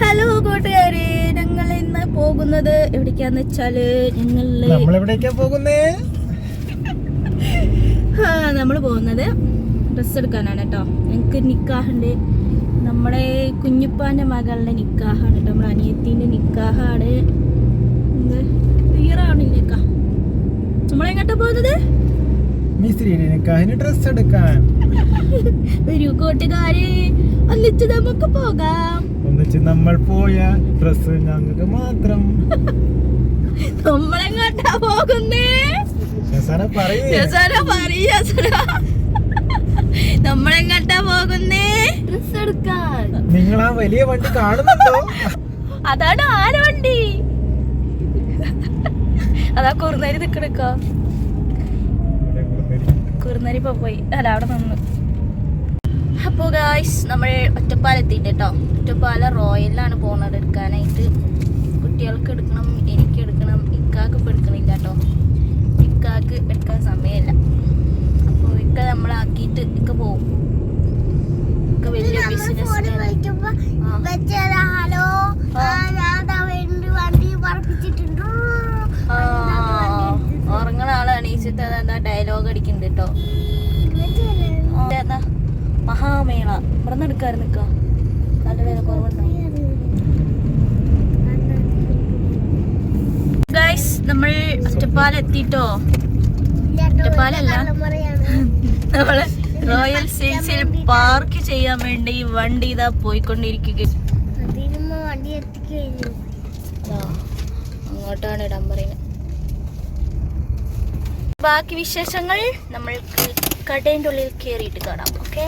Hello കൂട്ടുകാരെ ഞങ്ങൾ ഇന്ന് പോകുന്നത് എവിടേക്കാന്ന് വെച്ചാൽ ഞങ്ങൾ ആ, നമ്മൾ പോകുന്നത് ഡ്രസ് എടുക്കാനാണ് കേട്ടോ ഞങ്ങക്ക് നിക്കാഹുണ്ട്. നമ്മുടെ കുഞ്ഞുപ്പാന്റെ മകളുടെ നിക്കാഹാണ് കേട്ടോ നമ്മുടെ അനിയത്തിന്റെ നിക്കാഹാണ്. എന്ത്? നമ്മളെങ്ങോട്ടാ പോകുന്നത്? ഡ്രസ് എടുക്കാൻ. വരൂ കൂട്ടുകാരെ ഒന്നിച്ച് നമുക്ക് പോകാം. ഒന്നിച്ച് നമ്മൾ പോയ ഡ്രസ് ഞങ്ങൾക്ക് മാത്രം. നമ്മളെങ്ങോട്ടാ പോകുന്നേ. നമ്മളെങ്ങോട്ടാ പോകുന്നേ? ഡ്രസ് എടുക്കാൻ. നിങ്ങൾ ആ വലിയ വണ്ടി കാണുന്നുണ്ടോ? അതാണ് ആന വണ്ടി. അതാ കുറുന്നേര് നിക്കണക്ക. കുറുനരി ഇപ്പൊ പോയി. അല്ല അവിടെ നിന്ന്. അപ്പോ ഗായ്സ് നമ്മൾ ഒറ്റപ്പാലം എത്തിയിട്ട് കേട്ടോ ഒറ്റപ്പാല റോയലിലാണ് പോകുന്നത് എടുക്കാനായിട്ട്. കുട്ടികൾക്ക് എടുക്കണം എനിക്ക് എടുക്കണം ഇക്കാക്ക് ഇപ്പൊ എടുക്കണില്ല കേട്ടോ ഇക്കാക്ക് എടുക്കാൻ സമയമില്ല. അപ്പോൾ ഇക്ക നമ്മളാക്കിയിട്ട് ഇക്ക പോകും ഇക്ക വലിയ ബിസിനസ് ഹലോ വണ്ടി പറപ്പിച്ചിട്ടുണ്ട് അടിക്കുന്നുണ്ട് കേട്ടോ മഹാമേള. ഇവിടെ എടുക്കാറ് നിക്ക. നല്ല വില കുറവുണ്ടോ? ഗൈസ് നമ്മൾ ഒറ്റപ്പാലം എത്തിട്ടോ ഒറ്റപ്പാലല്ല. നമ്മൾ റോയൽ സീൽസിൽ പാർക്ക് ചെയ്യാൻ വേണ്ടി വണ്ടി ഇതാ പോയിക്കൊണ്ടിരിക്കുക അങ്ങോട്ടാണ് ഇടാൻ പറയുന്നത്. ബാക്കി വിശേഷങ്ങൾ നമ്മൾ കടേന്റെ ഉള്ളിൽ കയറിയിട്ട് കാണാം ഓക്കെ?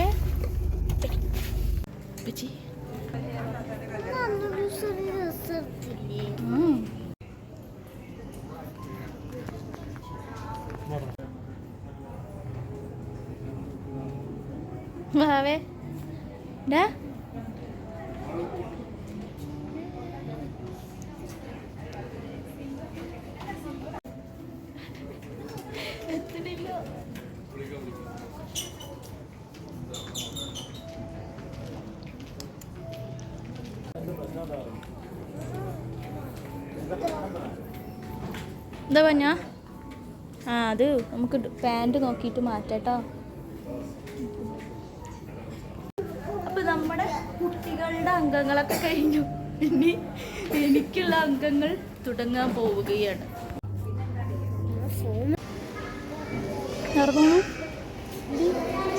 ഡാ. എന്താ പറഞ്ഞ ആ അത് നമുക്ക് പാന്റ് നോക്കിയിട്ട് മാറ്റാട്ടോ. അപ്പൊ നമ്മുടെ കുട്ടികളുടെ അംഗങ്ങളൊക്കെ കഴിഞ്ഞു. ഇനി എനിക്കുള്ള അംഗങ്ങൾ തുടങ്ങാൻ പോവുകയാണ്. സ്റ്റഡി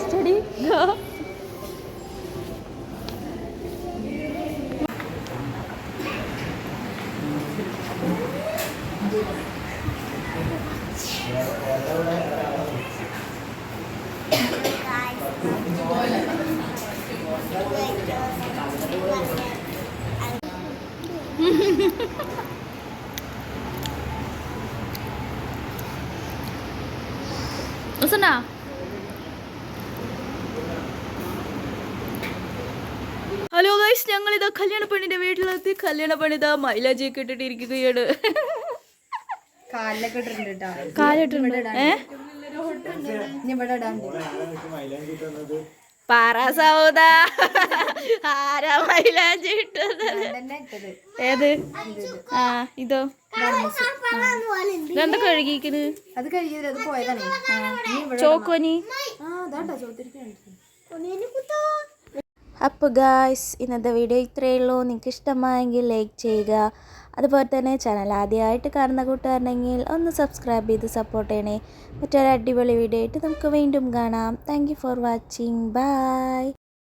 Steady, ഉസന്നാ ഹലോ ഗൈസ് ഞങ്ങളിതാ കല്യാണ പെണ്ണിന്റെ വീട്ടിലെത്തി. കല്യാണ പണിതാ മൈലാജിയൊക്കെ ഇട്ടിട്ടിരിക്കുകയാണ്. കാലിലൊക്കെ ഇട്ടിട്ടുണ്ട് കേട്ടോ കാലിട്ടുണ്ട് ഏ? ഇനി ഇവിടെ ഇടാണ്ട്. പറ സൗദ. ആരാ മൈലാഞ്ചി ഇട്ടത്? ഏത്? ആ ഇതോ. ഇതെന്താ കഴുകിക്കണ് അത് അത് പോയതാണ്. ചോക്കോനി അപ്പോൾ ഗായ്സ് ഇന്നത്തെ വീഡിയോ ഇത്രയേ ഉള്ളൂ. നിങ്ങൾക്ക് ഇഷ്ടമായെങ്കിൽ ലൈക്ക് ചെയ്യുക. അതുപോലെ തന്നെ ചാനൽ ആദ്യമായിട്ട് കാണുന്ന കൂട്ടുകാരുണ്ടെങ്കിൽ ഒന്ന് സബ്സ്ക്രൈബ് ചെയ്ത് സപ്പോർട്ട് ചെയ്യണേ. മറ്റൊരു അടിപൊളി വീഡിയോ ആയിട്ട് നമുക്ക് വീണ്ടും കാണാം. Thank for watching bye